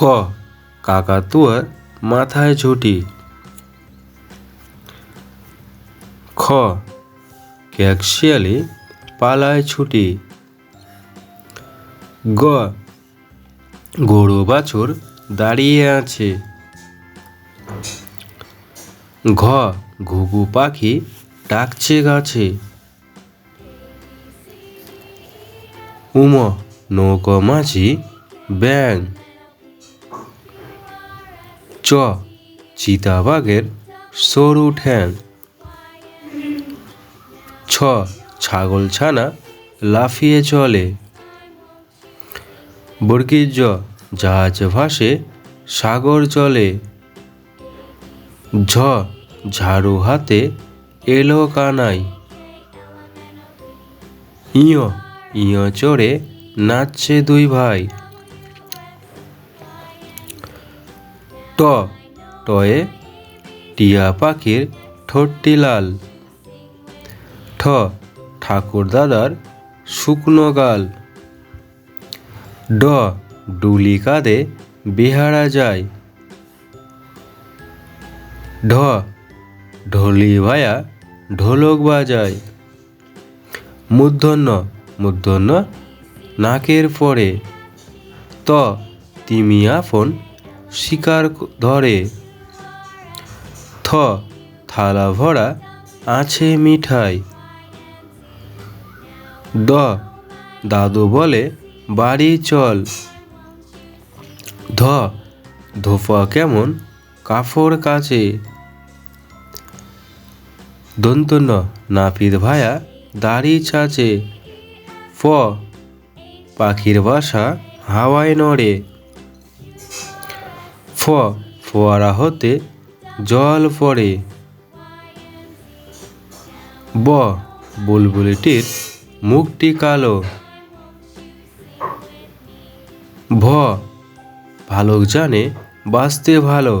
ক কাকাতুয়ার মাথায় ঝুঁটি। খ, ক্যাকশিয়ালি পালায় ছুটি। গ, গরু বাছুর দাঁড়িয়ে আছে। ঘ, ঘুঘু পাখি ডাকছে গাছে। উম, নৌকো মাঝি ব্যাং চ। চিতাবাঘের সরু ঠ্যাং। ছ। ছাগল ছানা লাফিয়ে চলে। বর্গীর জ। জাহাজ ভাসে, সাগর চলে। ঝ। ঝাড়ু হাতে এলো কানাই। ইয়। ইয় চড়ে নাচছে দুই ভাই। ট টয়ে টিয়া পাখির ঠোঁটটি লাল। ঠ ঠাকুর দাদার শুকনো গাল। ড, ডুলি কাঁধে বেহারা যায়। ঢ, ঢোলি ভায়া ঢোলক বাজায়। মূর্ধন্য মূর্ধন্য নাকের পরে। ত তিমি আফন শিকার ধরে। থ, থালা ভরা আছে মিঠাই। দ, দাদু বলে, বাড়ি চল। ধ, ধোপা কেমন কাফর কাছে। দন্তন্য নাপিত ভায়া দাড়ি চাচে। ফ, পাখির বাসা হাওয়ায় নড়ে। ফ ফোয়ারা হতে জল পড়ে। ব বুলবুলিটির মুখটি কালো। ভ ভালুক জানে বাঁচতে ভালো।